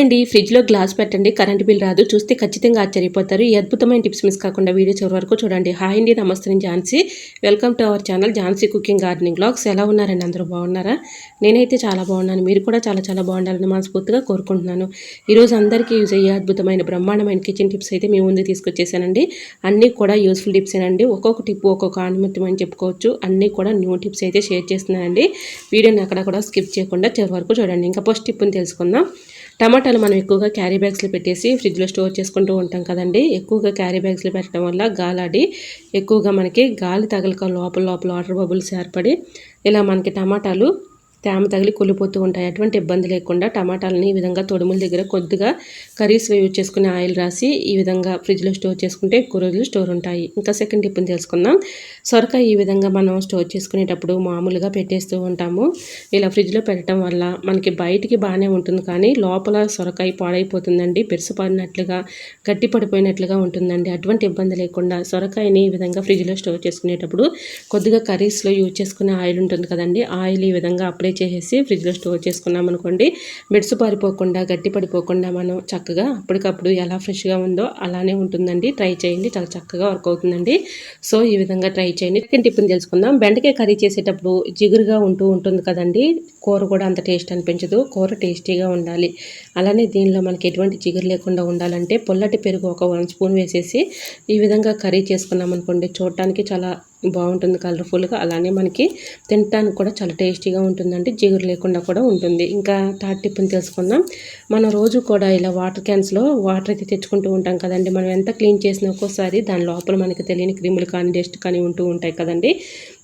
అండి ఫ్రిడ్జ్లో గ్లాస్ పెట్టండి కరెంట్ బిల్ రాదు చూస్తే ఖచ్చితంగా ఆశ్చర్యపోతారు. ఈ అద్భుతమైన టిప్స్ మిస్ కాకుండా వీడియో చివరి వరకు చూడండి. హాయ్ అండి నమస్తే నేను Jhansi. Welcome to our channel Jhansi cooking gardening blogs ఎలా ఉన్నారండి? అందరూ బాగున్నారా? నేనైతే చాలా బాగున్నాను. మీరు కూడా చాలా చాలా బాగుండాలని మనస్ఫూర్తిగా కోరుకుంటున్నాను. ఈరోజు అందరికీ యూజ్ అయ్యే అద్భుతమైన బ్రహ్మాండమైన కిచెన్ టిప్స్ అయితే మీ ముందు తీసుకొచ్చేసానండి. అన్నీ కూడా యూస్ఫుల్ టిప్స్ ఏనండి. ఒక్కొక్క టిప్ ఒక్కొక్క అనుమతం అని చెప్పుకోవచ్చు. అన్నీ కూడా న్యూ టిప్స్ అయితే షేర్ చేస్తున్నానండి. వీడియోని అక్కడ కూడా స్కిప్ చేయకుండా చివరి వరకు చూడండి. ఇంకా ఫస్ట్ టిప్ని తెలుసుకుందాం. టమాటాలు మనం ఎక్కువగా క్యారీ బ్యాగ్స్లో పెట్టేసి ఫ్రిడ్జ్లో స్టోర్ చేసుకుంటూ ఉంటాం కదండి. ఎక్కువగా క్యారీ బ్యాగ్స్లో పెట్టడం వల్ల గాలాడి ఎక్కువగా మనకి గాలి తగలక లోపల లోపల వాటర్ బబుల్స్ ఏర్పడి ఇలా మనకి టమాటాలు తేమ తగిలి కులిపోతూ ఉంటాయి. అటువంటి ఇబ్బంది లేకుండా టమాటాలని ఈ విధంగా తొడుముల దగ్గర కొద్దిగా కర్రీస్లో యూజ్ చేసుకునే ఆయిల్ రాసి ఈ విధంగా ఫ్రిడ్జ్లో స్టోర్ చేసుకుంటే ఎక్కువ రోజులు స్టోర్ ఉంటాయి. ఇంకా సెకండ్ టిప్ని తెలుసుకుందాం. సొరకాయ ఈ విధంగా మనం స్టోర్ చేసుకునేటప్పుడు మామూలుగా పెట్టేస్తూ ఉంటాము. ఇలా ఫ్రిడ్జ్లో పెట్టడం వల్ల మనకి బయటికి బాగానే ఉంటుంది కానీ లోపల సొరకాయ పాడైపోతుందండి పెరుసుపడినట్లుగా గట్టి పడిపోయినట్లుగా ఉంటుందండి. అటువంటి ఇబ్బంది లేకుండా సొరకాయని ఈ విధంగా ఫ్రిడ్జ్లో స్టోర్ చేసుకునేటప్పుడు కొద్దిగా కర్రీస్లో యూజ్ చేసుకునే ఆయిల్ ఉంటుంది కదండి. ఆయిల్ ఈ విధంగా అప్లై చేసేసి ఫ్రిడ్జ్లో స్టోర్ చేసుకున్నాం అనుకోండి బెడ్స్ పారిపోకుండా గట్టి పడిపోకుండా మనం చక్కగా అప్పటికప్పుడు ఎలా ఫ్రెష్గా ఉందో అలానే ఉంటుందండి. ట్రై చేయండి చాలా చక్కగా వర్క్ అవుతుందండి. సో ఈ విధంగా ట్రై చేయండి. సెకండ్ టిప్ని తెలుసుకుందాం. బెండకాయ కర్రీ చేసేటప్పుడు జిగురుగా ఉంటూ ఉంటుంది కదండి. కూర కూడా అంత టేస్ట్ అనిపించదు. కూర టేస్టీగా ఉండాలి. అలానే దీనిలో మనకి ఎటువంటి జిగురు లేకుండా ఉండాలంటే పొల్లటి పెరుగు ఒక వన్ స్పూన్ వేసేసి ఈ విధంగా కర్రీ చేసుకున్నాం అనుకోండి చూడటానికి చాలా బాగుంటుంది కలర్ఫుల్గా. అలానే మనకి తినడానికి కూడా చాలా టేస్టీగా ఉంటుందండి జిగురు లేకుండా కూడా ఉంటుంది. ఇంకా థర్డ్ టిప్ని తెలుసుకుందాం. మనం రోజు కూడా ఇలా వాటర్ క్యాన్స్లో వాటర్ అయితే తెచ్చుకుంటూ ఉంటాం కదండి. మనం ఎంత క్లీన్ చేసినా ఒక్కోసారి దాని లోపల మనకి తెలియని క్రిములు కానీ డస్ట్ కానీ ఉంటూ ఉంటాయి కదండి.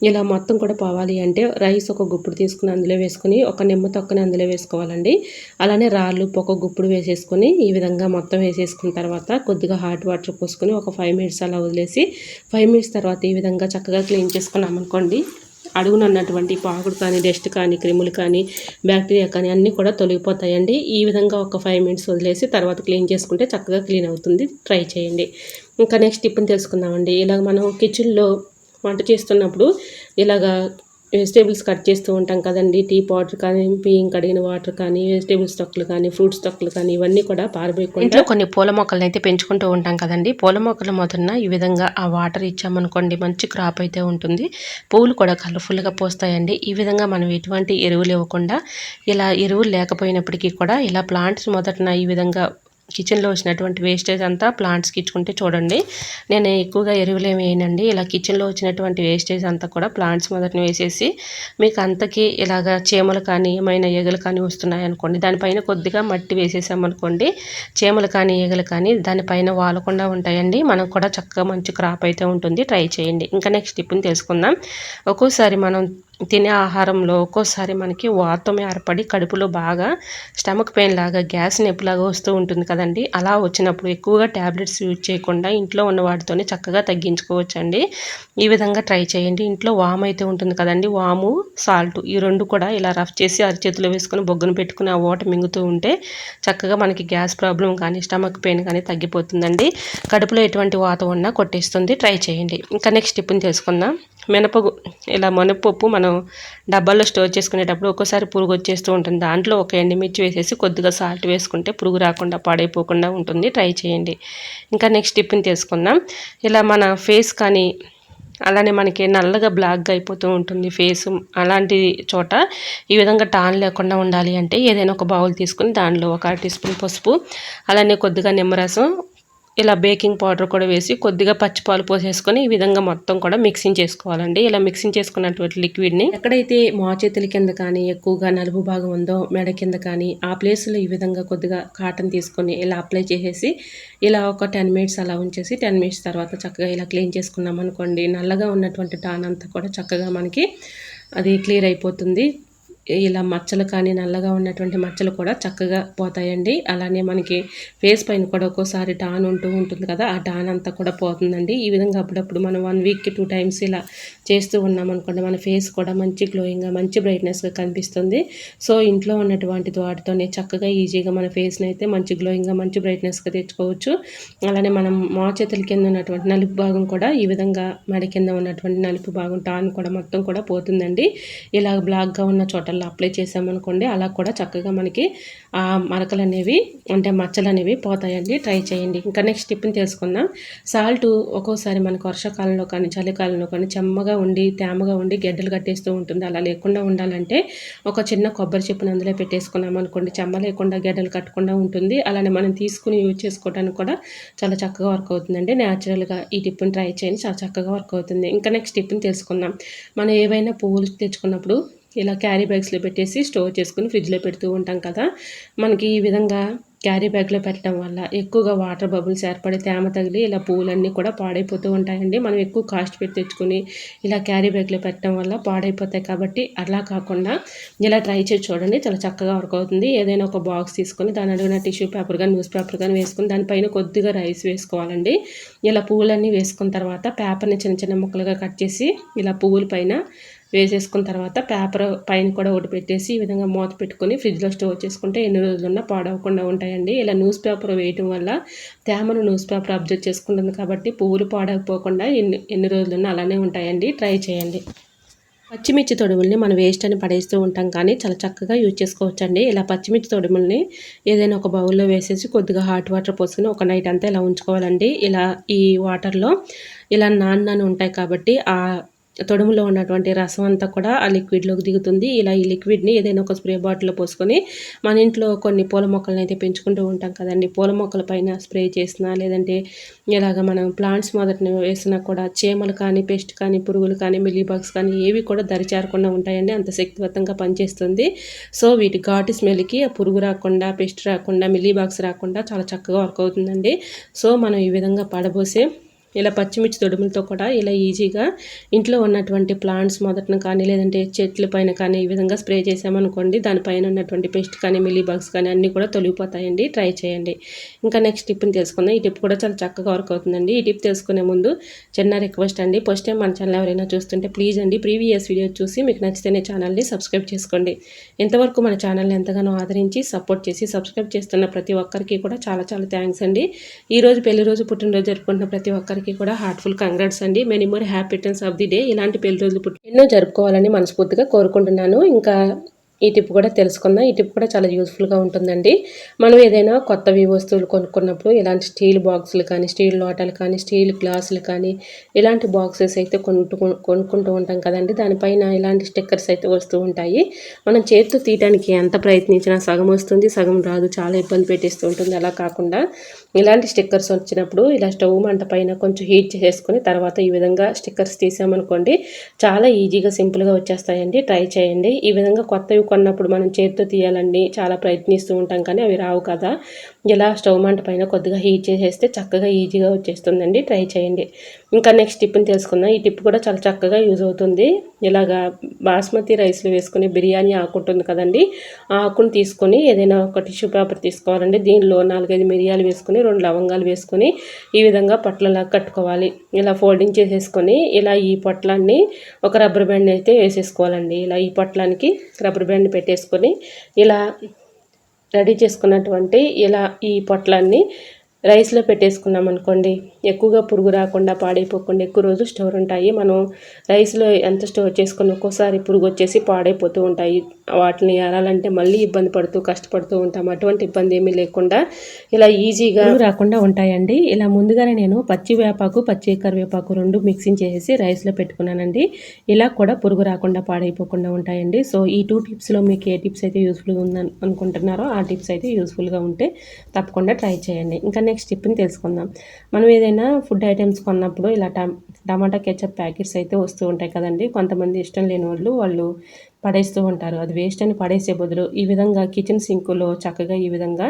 ఇలా మొత్తం కూడా పోవాలి అంటే రైస్ ఒక గుప్పుడు తీసుకుని అందులో వేసుకుని ఒక నిమ్మ తొక్కని అందులో వేసుకోవాలండి. అలానే రాళ్ళు ఒక గుప్పుడు వేసేసుకొని ఈ విధంగా మొత్తం వేసేసుకున్న తర్వాత కొద్దిగా హాట్ వాటర్ పోసుకొని ఒక ఫైవ్ మినిట్స్ అలా వదిలేసి ఫైవ్ మినిట్స్ తర్వాత ఈ విధంగా చక్కగా క్లీన్ చేసుకున్నాం అనుకోండి. అడుగునన్నటువంటి పాకుడు కానీ డస్ట్ కానీ క్రిములు కానీ బ్యాక్టీరియా కానీ అన్నీ కూడా తొలగిపోతాయండి. ఈ విధంగా ఒక ఫైవ్ మినిట్స్ వదిలేసి తర్వాత క్లీన్ చేసుకుంటే చక్కగా క్లీన్ అవుతుంది. ట్రై చేయండి. ఇంకా నెక్స్ట్ టిప్ని తెలుసుకుందామండి. ఇలాగ మనం కిచెన్లో వంట చేస్తున్నప్పుడు ఇలాగా వెజిటేబుల్స్ కట్ చేస్తూ ఉంటాం కదండి. టీ పౌడర్ కానీ బియ్యం కడిగిన వాటర్ కానీ వెజిటేబుల్స్ తొక్కలు కానీ ఫ్రూట్స్ తొక్కలు కానీ ఇవన్నీ కూడా పారిపోయకుండా కొన్ని పూల మొక్కలను అయితే పెంచుకుంటూ ఉంటాం కదండి. పూల మొక్కలు మొదన ఈ విధంగా ఆ వాటర్ ఇచ్చామనుకోండి మంచి క్రాప్ అయితే ఉంటుంది. పువ్వులు కూడా కలర్ఫుల్గా పోస్తాయండి. ఈ విధంగా మనం ఎటువంటి ఎరువులు ఇవ్వకుండా ఇలా ఎరువులు లేకపోయినప్పటికీ కూడా ఇలా ప్లాంట్స్ మొదటన ఈ విధంగా కిచెన్లో వచ్చినటువంటి వేస్టేజ్ అంతా ప్లాంట్స్కి ఇచ్చుకుంటే చూడండి. నేను ఎక్కువగా ఎరువులు వేయనండి. ఇలా కిచెన్లో వచ్చినటువంటి వేస్టేజ్ అంతా కూడా ప్లాంట్స్ మొదటిని వేసేసి మీకు అంతకి ఇలాగ చీమలు కానీ ఏమైనా ఈగలు కానీ వస్తున్నాయి అనుకోండి. దానిపైన కొద్దిగా మట్టి వేసేసామనుకోండి చీమలు కానీ ఈగలు కానీ దానిపైన వాలకుండా ఉంటాయండి. మనం కూడా చక్కగా మంచి క్రాప్ అయితే ఉంటుంది. ట్రై చేయండి. ఇంకా నెక్స్ట్ టిప్ని తెలుసుకుందాం. ఒక్కోసారి మనం తినే ఆహారంలో ఒక్కోసారి మనకి వాతం ఏర్పడి కడుపులో బాగా స్టమక్ పెయిన్ లాగా గ్యాస్ నొప్పిలాగా వస్తూ ఉంటుంది కదండి. అలా వచ్చినప్పుడు ఎక్కువగా ట్యాబ్లెట్స్ యూజ్ చేయకుండా ఇంట్లో ఉన్న వాటితోనే చక్కగా తగ్గించుకోవచ్చండి. ఈ విధంగా ట్రై చేయండి. ఇంట్లో వాము అయితే ఉంటుంది కదండి. వాము సాల్ట్ ఈ రెండు కూడా ఇలా రఫ్ చేసి అరిచేతిలో వేసుకుని బొగ్గును పెట్టుకుని ఆ ఓట మింగుతూ ఉంటే చక్కగా మనకి గ్యాస్ ప్రాబ్లం కానీ స్టమక్ పెయిన్ కానీ తగ్గిపోతుందండి. కడుపులో ఎటువంటి వాతం ఉన్నా కొట్టేస్తుంది. ట్రై చేయండి. ఇంకా నెక్స్ట్ టిప్ని తెలుసుకుందాం. మినపగు ఇలా మినపప్పు మనం డబ్బాల్లో స్టోర్ చేసుకునేటప్పుడు ఒక్కోసారి పురుగు వచ్చేస్తూ ఉంటుంది. దాంట్లో ఒక ఎండుమిర్చి వేసేసి కొద్దిగా సాల్ట్ వేసుకుంటే పురుగు రాకుండా పాడైపోకుండా ఉంటుంది. ట్రై చేయండి. ఇంకా నెక్స్ట్ టిప్ని తీసుకుందాం. ఇలా మన ఫేస్ కానీ అలానే మనకి నల్లగా బ్లాక్గా అయిపోతూ ఉంటుంది ఫేస్ అలాంటి చోట ఈ విధంగా టాన్ లేకుండా ఉండాలి అంటే ఏదైనా ఒక బౌల్ తీసుకుని దానిలో ఒక టీ స్పూన్ పసుపు అలానే కొద్దిగా నిమ్మరసం ఇలా బేకింగ్ పౌడర్ కూడా వేసి కొద్దిగా పచ్చిపాలు పోసేసుకొని ఈ విధంగా మొత్తం కూడా మిక్సింగ్ చేసుకోవాలండి. ఇలా మిక్సింగ్ చేసుకున్నటువంటి లిక్విడ్ని ఎక్కడైతే మోచేతుల కింద కానీ ఎక్కువగా నలుపు భాగం ఉందో మెడ కింద కానీ ఆ ప్లేస్లో ఈ విధంగా కొద్దిగా కాటన్ తీసుకొని ఇలా అప్లై చేసేసి ఇలా ఒక టెన్ మినిట్స్ అలా ఉంచేసి టెన్ మినిట్స్ తర్వాత చక్కగా ఇలా క్లీన్ చేసుకున్నాం అనుకోండి నల్లగా ఉన్నటువంటి టాన్ అంతా కూడా చక్కగా మనకి అది క్లియర్ అయిపోతుంది. ఇలా మచ్చలు కానీ నల్లగా ఉన్నటువంటి మచ్చలు కూడా చక్కగా పోతాయండి. అలానే మనకి ఫేస్ పైన కూడా ఒక్కోసారి టాన్ ఉంటూ ఉంటుంది కదా ఆ టాన్ అంతా కూడా పోతుందండి. ఈ విధంగా అప్పుడప్పుడు మనం వన్ వీక్కి టూ టైమ్స్ ఇలా చేస్తూ ఉన్నాం అనుకోండి మన ఫేస్ కూడా మంచి గ్లోయింగ్గా మంచి బ్రైట్నెస్గా కనిపిస్తుంది. సో ఇంట్లో ఉన్నటువంటి వాటితోనే చక్కగా ఈజీగా మన ఫేస్ని అయితే మంచి గ్లోయింగ్గా మంచి బ్రైట్నెస్గా తెచ్చుకోవచ్చు. అలానే మనం మా చేతుల కింద ఉన్నటువంటి నలుపు భాగం కూడా ఈ విధంగా మెడ కింద ఉన్నటువంటి నలుపు భాగం టాన్ కూడా మొత్తం కూడా పోతుందండి. ఇలా బ్లాక్గా ఉన్న చోటల్లో అప్లై చేసామనుకోండి అలా కూడా చక్కగా మనకి ఆ మరకలు అనేవి అంటే మచ్చలు అనేవి పోతాయండి. ట్రై చేయండి. ఇంకా నెక్స్ట్ టిప్ని తెలుసుకుందాం. సాల్ట్ ఒక్కోసారి మనకు వర్షాకాలంలో కానీ చలికాలంలో కానీ చెమ్మగా ఉండి తేమగా ఉండి గెడ్డలు కట్టేస్తూ ఉంటుంది. అలా లేకుండా ఉండాలంటే ఒక చిన్న కొబ్బరి చెప్పును అందులో పెట్టేసుకున్నాం అనుకోండి. చెమ్మ లేకుండా గెడ్డలు కట్టకుండా ఉంటుంది. అలానే మనం తీసుకుని యూజ్ చేసుకోవడానికి కూడా చాలా చక్కగా వర్క్ అవుతుందండి. న్యాచురల్గా ఈ టిప్ని ట్రై చేయండి. చాలా చక్కగా వర్క్ అవుతుంది. ఇంకా నెక్స్ట్ టిప్ని తెలుసుకుందాం. మనం ఏవైనా పువ్వులు తెచ్చుకున్నప్పుడు ఇలా క్యారీ బ్యాగ్స్లో పెట్టేసి స్టోర్ చేసుకుని ఫ్రిడ్జ్లో పెడుతూ ఉంటాం కదా. మనకి ఈ విధంగా క్యారీ బ్యాగ్లో పెట్టడం వల్ల ఎక్కువగా వాటర్ బబుల్స్ ఏర్పడి తేమ తగిలి ఇలా పువ్వులన్నీ కూడా పాడైపోతూ ఉంటాయండి. మనం ఎక్కువ కాస్ట్ పెట్టి తెచ్చుకుని ఇలా క్యారీ బ్యాగ్లో పెట్టడం వల్ల పాడైపోతాయి కాబట్టి అలా కాకుండా ఇలా ట్రై చేసి చూడండి. చాలా చక్కగా వర్క్ అవుతుంది. ఏదైనా ఒక బాక్స్ తీసుకొని దాని అడిగిన టిష్యూ పేపర్ కానీ న్యూస్ పేపర్ కానీ వేసుకొని దానిపైన కొద్దిగా రైస్ వేసుకోవాలండి. ఇలా పువ్వులన్నీ వేసుకున్న తర్వాత పేపర్ని చిన్న చిన్న ముక్కలుగా కట్ చేసి ఇలా పువ్వుల పైన వేసేసుకున్న తర్వాత పేపర్ పైన కూడా ఒకటి పెట్టేసి ఈ విధంగా మూత పెట్టుకొని ఫ్రిడ్జ్లో స్టోర్ చేసుకుంటే ఎన్ని రోజులున్నా పాడవకుండా ఉంటాయండి. ఇలా న్యూస్ పేపర్ వేయటం వల్ల తేమను న్యూస్ పేపర్ అబ్జర్వ్ చేసుకుంటుంది కాబట్టి పువ్వులు పాడకపోకుండా ఎన్ని ఎన్ని రోజులున్నా అలానే ఉంటాయండి. ట్రై చేయండి. పచ్చిమిర్చి తొడుముల్ని మనం వేస్ట్ అని పడేస్తూ ఉంటాం కానీ చాలా చక్కగా యూజ్ చేసుకోవచ్చండి. ఇలా పచ్చిమిర్చి తొడుముల్ని ఏదైనా ఒక బౌల్లో వేసేసి కొద్దిగా హాట్ వాటర్ పోసుకొని ఒక నైట్ అంతా ఇలా ఉంచుకోవాలండి. ఇలా ఈ వాటర్లో ఇలా నాన్న ఉంటాయి కాబట్టి ఆ తొడుములో ఉన్నటువంటి రసం అంతా కూడా ఆ లిక్విడ్లోకి దిగుతుంది. ఇలా ఈ లిక్విడ్ని ఏదైనా ఒక స్ప్రే బాటిల్లో పోసుకొని మన ఇంట్లో కొన్ని పూల మొక్కలను అయితే పెంచుకుంటూ ఉంటాం కదండి. పూల మొక్కల పైన స్ప్రే చేసినా లేదంటే ఇలాగ మనం ప్లాంట్స్ మొదటిని వేసినా కూడా చీమలు కానీ పెస్ట్ కానీ పురుగులు కానీ మిల్లీబాక్స్ కానీ ఏవి కూడా దరిచేరకుండా ఉంటాయండి. అంత శక్తివంతంగా పనిచేస్తుంది. సో వీటి ఘాటు స్మెల్కి పురుగు రాకుండా పెస్ట్ రాకుండా మిల్లీబాగ్స్ రాకుండా చాలా చక్కగా వర్క్ అవుతుందండి. సో మనం ఈ విధంగా పడబోసే ఇలా పచ్చిమిర్చి తొడుములతో కూడా ఇలా ఈజీగా ఇంట్లో ఉన్నటువంటి ప్లాంట్స్ మొదటన కానీ లేదంటే చెట్ల పైన కానీ ఈ విధంగా స్ప్రే చేసామనుకోండి దానిపైన ఉన్నటువంటి పెస్ట్ కానీ మిల్లీ బగ్స్ కానీ అన్నీ కూడా తొలగిపోతాయండి. ట్రై చేయండి. ఇంకా నెక్స్ట్ టిప్ని తెలుసుకుందాం. ఈ టిప్ కూడా చాలా చక్కగా వర్క్ అవుతుందండి. ఈ టిప్ తెలుసుకునే ముందు చిన్న రిక్వెస్ట్ అండి. ఫస్ట్ టైం మన ఛానల్ ఎవరైనా చూస్తుంటే ప్లీజ్ అండి ప్రీవియస్ వీడియో చూసి మీకు నచ్చితేనే ఛానల్ని సబ్స్క్రైబ్ చేసుకోండి. ఇంతవరకు మన ఛానల్ని ఎంతగానో ఆదరించి సపోర్ట్ చేసి సబ్స్క్రైబ్ చేస్తున్న ప్రతి ఒక్కరికి కూడా చాలా చాలా థ్యాంక్స్ అండి. ఈరోజు పెళ్ళి రోజు పుట్టినరోజు జరుపుకుంటున్న ప్రతి ఒక్కరికి అందరికీ కూడా హార్ట్ఫుల్ కంగ్రాట్స్ అండి. Many more happy returns of the day ఇలాంటి పెళ్ళి రోజులు పుట్టి ఎన్నో జరుపుకోవాలని మనస్ఫూర్తిగా కోరుకుంటున్నాను. ఇంకా ఈ టిప్ కూడా తెలుసుకుందాం. ఈ టిప్ కూడా చాలా యూస్ఫుల్గా ఉంటుందండి. మనం ఏదైనా కొత్తవి వస్తువులు కొనుక్కున్నప్పుడు ఇలాంటి స్టీల్ బాక్సులు కానీ స్టీల్ లోటాలు కానీ స్టీల్ గ్లాసులు కానీ ఇలాంటి బాక్సెస్ అయితే కొనుక్కు కొనుక్కుంటూ ఉంటాం కదండి. దానిపైన ఇలాంటి స్టిక్కర్స్ అయితే వస్తూ ఉంటాయి. మనం చేతితో తీయడానికి ఎంత ప్రయత్నించినా సగం వస్తుంది సగం రాదు. చాలా ఇబ్బంది పెట్టేస్తూ ఉంటుంది. అలా కాకుండా ఇలాంటి స్టిక్కర్స్ వచ్చినప్పుడు ఇలా స్టవ్ మంట పైన కొంచెం హీట్ చేసుకొని తర్వాత ఈ విధంగా స్టిక్కర్స్ తీసామనుకోండి చాలా ఈజీగా సింపుల్గా వచ్చేస్తాయండి. ట్రై చేయండి. ఈ విధంగా కొత్తవి కొన్నప్పుడు మనం చేతితో తీయాలండి. చాలా ప్రయత్నిస్తూ ఉంటాం కానీ అవి రావు కదా. ఇలా స్టవ్ మంట పైన కొద్దిగా హీట్ చేసేస్తే చక్కగా ఈజీగా వచ్చేస్తుందండి. ట్రై చేయండి. ఇంకా నెక్స్ట్ టిప్ని తెలుసుకుందాం. ఈ టిప్ కూడా చాలా చక్కగా యూజ్ అవుతుంది. ఇలాగా బాస్మతి రైస్లో వేసుకుని బిర్యానీ ఆకు ఉంటుంది కదండి. ఆ ఆకును తీసుకొని ఏదైనా ఒక టిష్యూ పేపర్ తీసుకోవాలండి. దీనిలో నాలుగైదు మిరియాలు వేసుకొని రెండు లవంగాలు వేసుకొని ఈ విధంగా పొట్లలా కట్టుకోవాలి. ఇలా ఫోల్డింగ్ చేసేసుకొని ఇలా ఈ పొట్లాన్ని ఒక రబ్బర్ బ్యాండ్ అయితే వేసేసుకోవాలండి. ఇలా ఈ పొట్లానికి రబ్బర్ బ్యాండ్ పెట్టేసుకొని ఇలా రెడీ చేసుకున్నటువంటి ఇలా ఈ పొట్లాన్ని రైస్లో పెట్టేసుకున్నాం అనుకోండి ఎక్కువగా పురుగు రాకుండా పాడైపోకుండా ఎక్కువ రోజు స్టోర్ ఉంటాయి. మనం రైస్లో ఎంత స్టోర్ చేసుకుని ఒక్కోసారి పురుగు వచ్చేసి పాడైపోతూ ఉంటాయి. వాటిని ఏరాలంటే మళ్ళీ ఇబ్బంది పడుతూ కష్టపడుతూ ఉంటాం. అటువంటి ఇబ్బంది ఏమీ లేకుండా ఇలా ఈజీగా రాకుండా ఉంటాయండి. ఇలా ముందుగానే నేను పచ్చి వేపాకు పచ్చి కరివేపాకు రెండు మిక్సింగ్ చేసేసి రైస్లో పెట్టుకున్నానండి. ఇలా కూడా పురుగు రాకుండా పాడైపోకుండా ఉంటాయండి. సో ఈ టూ టిప్స్లో మీకు ఏ టిప్స్ అయితే యూస్ఫుల్గా ఉందని అనుకుంటున్నారో ఆ టిప్స్ అయితే యూస్ఫుల్గా ఉంటే తప్పకుండా ట్రై చేయండి. ఇంకా నెక్స్ట్ స్టెప్ని తెలుసుకుందాం. మనం ఏదైనా ఫుడ్ ఐటమ్స్ కొన్నప్పుడు ఇలా టమాటా కెచప్ ప్యాకెట్స్ అయితే వస్తూ ఉంటాయి కదండి. కొంతమంది ఇష్టం లేని వాళ్ళు వాళ్ళు పడేస్తూ ఉంటారు. అది వేస్ట్ అని పడేసే బదులు ఈ విధంగా కిచెన్ సింకులో చక్కగా ఈ విధంగా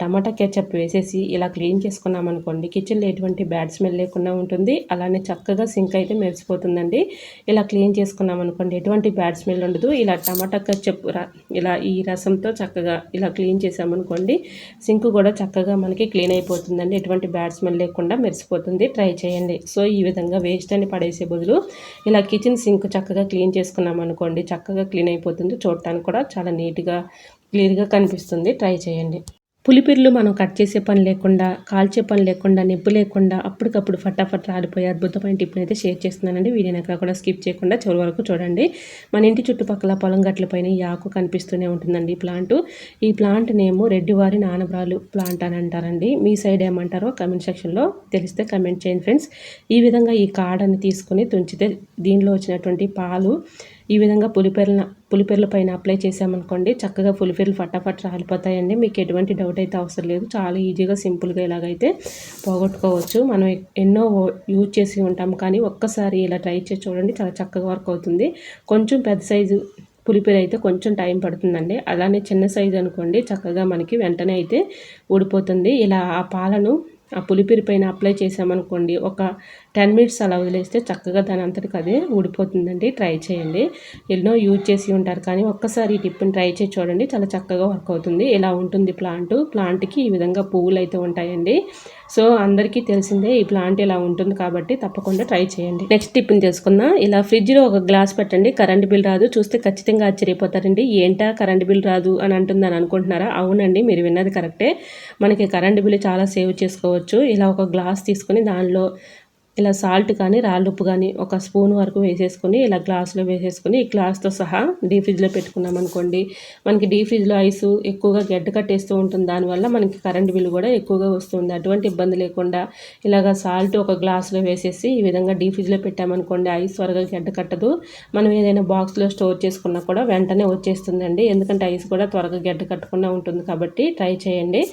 టమాటా కెచప్ వేసేసి ఇలా క్లీన్ చేసుకున్నామనుకోండి కిచెన్లో ఎటువంటి బ్యాడ్ స్మెల్ లేకుండా ఉంటుంది. అలానే చక్కగా సింక్ అయితే మెరిసిపోతుందండి. ఇలా క్లీన్ చేసుకున్నాం అనుకోండి ఎటువంటి బ్యాడ్ స్మెల్ ఉండదు. ఇలా టమాటా కెచప్ ఇలా ఈ రసంతో చక్కగా ఇలా క్లీన్ చేసామనుకోండి సింక్ కూడా చక్కగా మనకి క్లీన్ అయిపోతుందండి. ఎటువంటి బ్యాడ్ స్మెల్ లేకుండా మెరిసిపోతుంది. ట్రై చేయండి. సో ఈ విధంగా వేస్ట్ అని పడేసే బదులు ఇలా కిచెన్ సింక్ చక్కగా క్లీన్ చేసుకున్నాం అనుకోండి చక్కగా క్లీన్ అయిపోతుంది. చూడటానికి కూడా చాలా నీట్గా క్లియర్గా కనిపిస్తుంది. ట్రై చేయండి. పులిపిర్లు మనం కట్ చేసే పని లేకుండా కాల్చే పని లేకుండా నిప్పు లేకుండా అప్పటికప్పుడు ఫటాఫట్ రాలిపోయే అద్భుతమైన టిప్ని అయితే షేర్ చేస్తున్నానండి. వీడియోని ఎక్కడ కూడా స్కిప్ చేయకుండా చివరి వరకు చూడండి. మన ఇంటి చుట్టుపక్కల పొలం గట్లపైన ఈ ఆకు కనిపిస్తూనే ఉంటుందండి ఈ ప్లాంట్. ఈ ప్లాంట్ నేము రెడ్డివారి నానబ్రాలు ప్లాంట్ అని అంటారండి. మీ సైడ్ ఏమంటారో కమెంట్ సెక్షన్లో తెలిస్తే కమెంట్ చేయండి ఫ్రెండ్స్. ఈ విధంగా ఈ కాడని తీసుకుని తుంచితే దీనిలో వచ్చినటువంటి పాలు ఈ విధంగా పులిపెరల పులిపెరల పైన అప్లై చేసామనుకోండి చక్కగా పులిపెరలు ఫటాఫట్ రాలిపోతాయండి. మీకు ఎటువంటి డౌట్ అయితే అవసరం లేదు. చాలా ఈజీగా సింపుల్గా ఇలాగైతే పోగొట్టుకోవచ్చు. మనం ఎన్నో యూజ్ చేసి ఉంటాం. కానీ ఒక్కసారి ఇలా ట్రై చేసి చూడండి చాలా చక్కగా వర్క్ అవుతుంది. కొంచెం పెద్ద సైజు పులిపిరి అయితే కొంచెం టైం పడుతుందండి. అలానే చిన్న సైజు అనుకోండి చక్కగా మనకి వెంటనే అయితే ఊడిపోతుంది. ఇలా ఆ పాలను ఆ పులిపిరి పైన అప్లై చేసామనుకోండి ఒక టెన్ మినిట్స్ అలా వదిలేస్తే చక్కగా దాని అంతటికి అదే ఊడిపోతుందండి. ట్రై చేయండి. ఎన్నో యూజ్ చేసి ఉంటారు కానీ ఒక్కసారి ఈ టిప్ని ట్రై చేసి చూడండి చాలా చక్కగా వర్క్ అవుతుంది. ఇలా ఉంటుంది ప్లాంట్? ప్లాంట్కి ఈ విధంగా పువ్వులు అయితే ఉంటాయండి. సో అందరికీ తెలిసిందే ఈ ప్లాంట్ ఇలా ఉంటుంది కాబట్టి తప్పకుండా ట్రై చేయండి. నెక్స్ట్ టిప్ని తెలుసుకుందాం. ఇలా ఫ్రిడ్జ్లో ఒక గ్లాస్ పెట్టండి. కరెంట్ బిల్ రాదు. చూస్తే ఖచ్చితంగా ఆశ్చర్యపోతారండి. ఏంటా కరెంట్ బిల్ రాదు అని అంటుందని అనుకుంటున్నారా? అవునండి మీరు విన్నది కరెక్టే. మనకి కరెంట్ బిల్ చాలా సేవ్ చేసుకోవచ్చు. ఇలా ఒక గ్లాస్ తీసుకొని దానిలో ఇలా సాల్ట్ కానీ రాళ్ళుప్పు కానీ ఒక స్పూన్ వరకు వేసేసుకొని ఇలా గ్లాస్లో వేసేసుకొని ఈ గ్లాస్తో సహా డీ ఫ్రిడ్జ్లో పెట్టుకున్నాం అనుకోండి. మనకి డీ ఫ్రిడ్జ్లో ఐస్ ఎక్కువగా గడ్డ కట్టేస్తూ ఉంటుంది. దానివల్ల మనకి కరెంట్ బిల్ కూడా ఎక్కువగా వస్తుంది. అటువంటి ఇబ్బంది లేకుండా ఇలాగ సాల్ట్ ఒక గ్లాస్లో వేసేసి ఈ విధంగా డీ ఫ్రిడ్జ్లో పెట్టామనుకోండి ఐస్ త్వరగా గడ్డ కట్టదు. మనం ఏదైనా బాక్స్లో స్టోర్ చేసుకున్నా కూడా వెంటనే వచ్చేస్తుందండి. ఎందుకంటే ఐస్ కూడా త్వరగా గడ్డ కట్టకుండా ఉంటుంది కాబట్టి ట్రై చేయండి.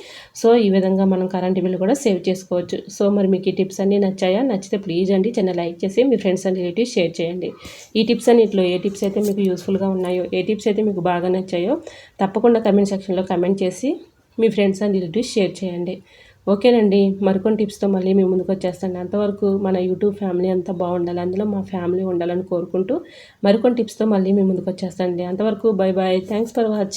సో ఈ విధంగా మనం కరెంట్ బిల్ కూడా సేవ్ చేసుకోవచ్చు. సో మరి మీకు ఈ టిప్స్ అన్నీ నచ్చాయా? నచ్చితే ప్లీజ్ అండి చిన్న లైక్ చేసి మీ ఫ్రెండ్స్ అండ్ రిలేటివ్స్ షేర్ చేయండి. ఈ టిప్స్ అన్నింటిలో ఏ టిప్స్ అయితే మీకు యూస్ఫుల్గా ఉన్నాయో ఏ టిప్స్ అయితే మీకు బాగా నచ్చాయో తప్పకుండా కమెంట్ సెక్షన్లో కమెంట్ చేసి మీ ఫ్రెండ్స్ అండ్ రిలేటివ్స్ షేర్ చేయండి. ఓకేనండి మరికొన్ని టిప్స్తో మళ్ళీ మీ ముందుకు వచ్చేస్తాను. అంతవరకు మన యూట్యూబ్ ఫ్యామిలీ అంతా బాగుండాలి అందులో మా ఫ్యామిలీ ఉండాలని కోరుకుంటూ మరికొన్ని టిప్స్తో మళ్ళీ మీ ముందుకు వచ్చేస్తానండి. అంతవరకు bye bye thanks for watching